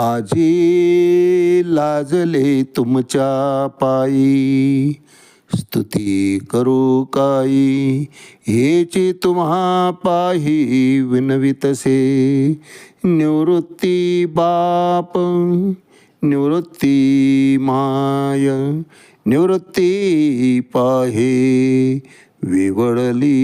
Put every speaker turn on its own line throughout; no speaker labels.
आजी लाजले तुमच्या पायी. स्तुती करू काई हेची तुम्हा पाही विनवितसे. निवृत्ती बाप निवृत्ती माय निवृत्ती पाहे. विवळली.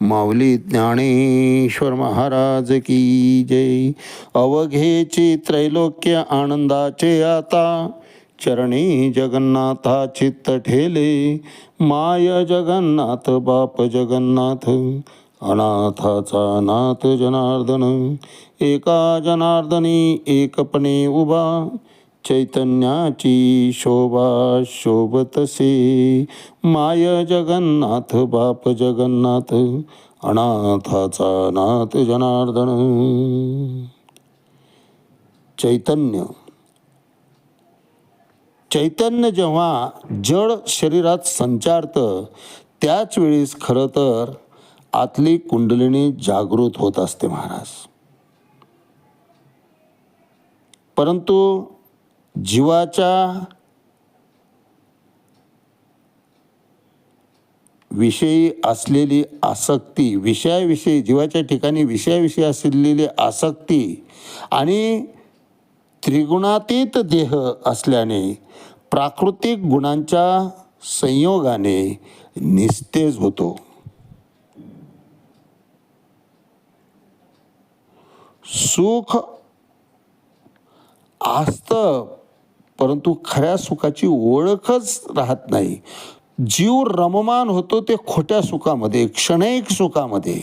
माऊली ज्ञानेश्वर महाराज की जय. अवघेची त्रैलोक्य आनंदाचे आता चरणी जगन्नाथा चित्त ठेले माय जगन्नाथ बाप जगन्नाथ अनाथाचा नाथ जनार्दन. एका जनार्दनी एकपणे उभा. चैतन्याची शोभा शोभतसे. माय जगन्नाथ बाप जगन्नाथ अनाथाचा नाथ जनार्दन. चैतन्य. चैतन्य जेव्हा जड शरीरात संचारतं त्याच वेळेस खरं तर आतली कुंडलिनी जागृत होत असते महाराज. परंतु जीवाच्या विषयी असलेली आसक्ती विषयाविषयी जीवाच्या ठिकाणी विषयाविषयी असलेली आसक्ती आणि त्रिगुणातीत देह असल्याने प्राकृतिक गुणांच्या संयोगाने निस्तेज होतो. सुख आस्त परंतु खऱ्या सुखाची ओळखच राहत नाही. जीव रममान होतो ते खोट्या सुखामध्ये क्षणिक सुखामध्ये.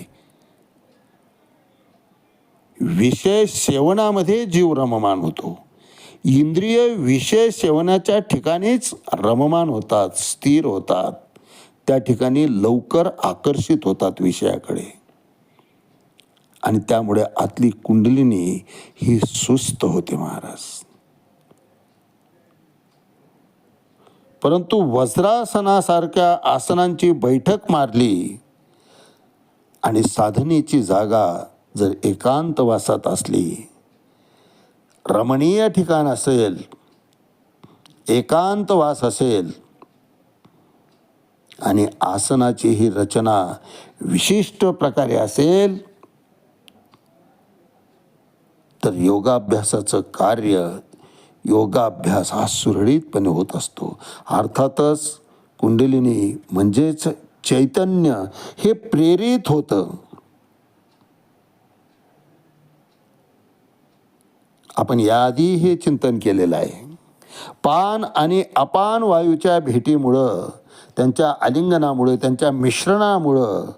विषय सेवनामध्ये जीव रममान होतो. इंद्रिय विषय सेवनाच्या ठिकाणीच रममान होतात स्थिर होतात. त्या ठिकाणी लवकर आकर्षित होतात विषयाकडे. आणि त्यामुळे आतली कुंडलिनी ही सुस्त होते महाराज. परंतु वज्रासनासारख्या आसनांची बैठक मारली. आणि साधनेची जागा जर एकांतवासात असली. रमणीय ठिकाण असेल एकांतवास असेल आणि आसनाची ही रचना विशिष्ट प्रकारे असेल तर योगाभ्यासाचं कार्य योगाभ्यास हा सुरळीतपणे होत असतो. अर्थातच कुंडलिनी म्हणजेच चैतन्य हे प्रेरित होतं. आपण याआधी हे चिंतन केलेलं आहे. पान आणि अपान वायूच्या भेटीमुळं त्यांच्या आलिंगनामुळे त्यांच्या मिश्रणामुळं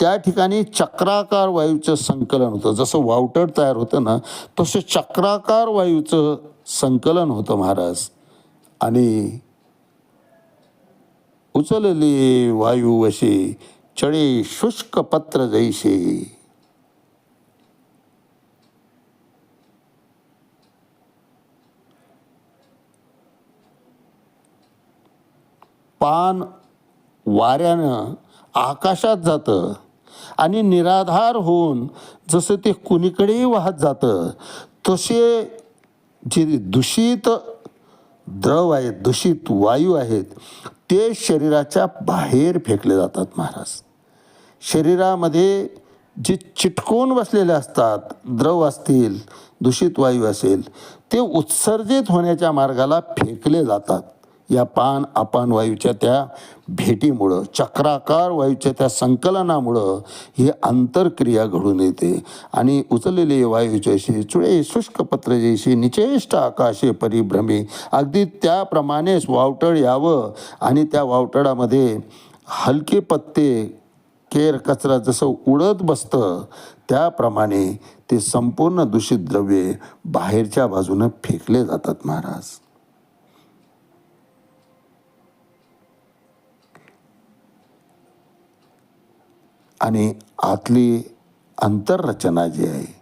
त्या ठिकाणी चक्राकार वायूचं संकलन होतं. जसं वावटड तयार होतं ना तसं चक्राकार वायूचं संकलन होतं महाराज. आणि उचलली वायू अशी चळे शुष्क पत्र जैसे पान वाऱ्यानं आकाशात जातं आणि निराधार होऊन जसं ते कुणीकडेही वाहत जातं तसे जे दूषित द्रव आहेत दूषित वायू आहेत ते शरीराच्या बाहेर फेकले जातात महाराज. शरीरामध्ये जे चिटकून बसलेले असतात द्रव असतील दूषित वायू असेल ते उत्सर्जित होण्याच्या मार्गाला फेकले जातात. या पान अपान वायूच्या त्या भेटीमुळं चक्राकार वायूच्या त्या संकलनामुळं ही आंतरक्रिया घडून येते. आणि उचललेले वायूच्याशी चुळे शुष्क पत्रजयशी निचेष्ट आकाशे परिभ्रमे. अगदी त्याप्रमाणेच वावटळ यावं आणि त्या वावटळामध्ये हलके पत्ते केर कचरा जसं उडत बसतं त्याप्रमाणे ते संपूर्ण दूषित द्रव्ये बाहेरच्या बाजूनं फेकले जातात महाराज. आणि आतली अंतररचना जी आहे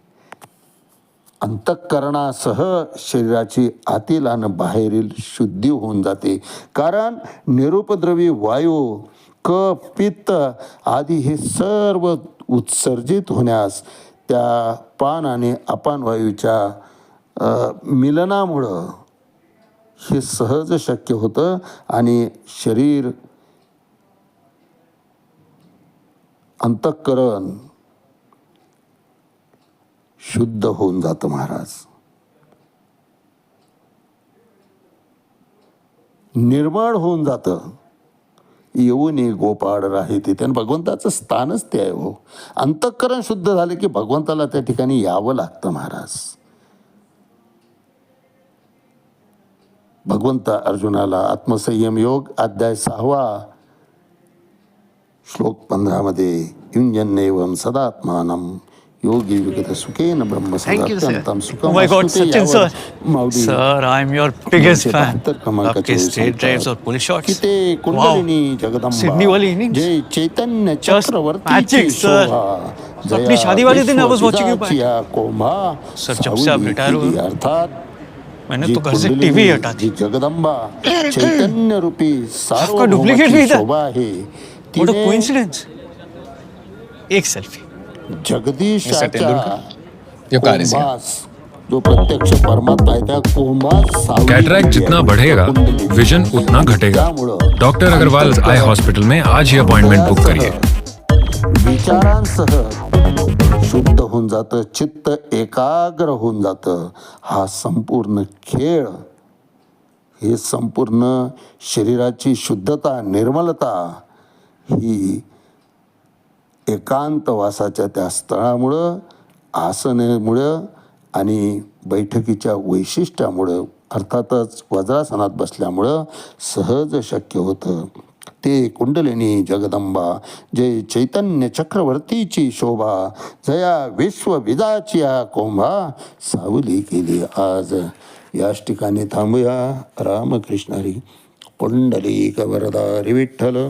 अंतःकरणासह शरीराची आतील आणि बाहेरील शुद्धी होऊन जाते. कारण निरुपद्रवी वायू कफ पित्त आदी हे सर्व उत्सर्जित होण्यास त्या पान आणि अपान वायूच्या मिलनामुळं हे सहज शक्य होतं आणि शरीर अंतःकरण शुद्ध होऊन जातं महाराज. निर्मळ होऊन जातं. येऊन गोपाळ राहे तिथे. आणि भगवंताचं स्थानच ते आहे हो. अंतःकरण शुद्ध झालं की भगवंताला त्या ठिकाणी यावं लागतं महाराज. भगवंत अर्जुनाला आत्मसंयम योग अध्याय सहावा. श्लोक पंधरामध्ये युंजन एवं सदात्मा योगी विगत सुखेन ब्रह्म सुखम चैतन्य चक्रवर्ती अर्थात
मैंने तो घर से टीवी हटा दी।
जगदम्बा। चैतन्य रूपी
सारो डुप्लीकेट भी था। व्हाट अ
तिने
कोइंसिडेंस एक सेल्फी
जगदीशाच्या
यो कार्य से
कुंभास जो प्रत्यक्ष परमात्मा आहे त्या कुंभास सावली
कैटरैक्ट जितना
आहे.
बढ़ेगा. विजन उतना घटेगा.
त्यामुळं
डॉक्टर अग्रवाल आई हॉस्पिटल में आज ही अपॉइंटमेंट बुक करिए
विचारांसह शुद्ध होऊन जातं चित्त एकाग्र होऊन जातं. हा संपूर्ण खेळ हे संपूर्ण शरीराची शुद्धता निर्मलता ही एकांतवासाच्या त्या स्थळामुळं आसनेमुळं आणि बैठकीच्या वैशिष्ट्यामुळं अर्थातच वज्रासनात बसल्यामुळं सहज शक्य होतं. ते कुंडलिनी जगदंबा जय चैतन्य चक्रवर्तीची शोभा जया विश्वविदाची या कोंभा सावली केली आज. याच ठिकाणी थांबूया. रामकृष्णारी पुंडलिक वरदारी विठ्ठल.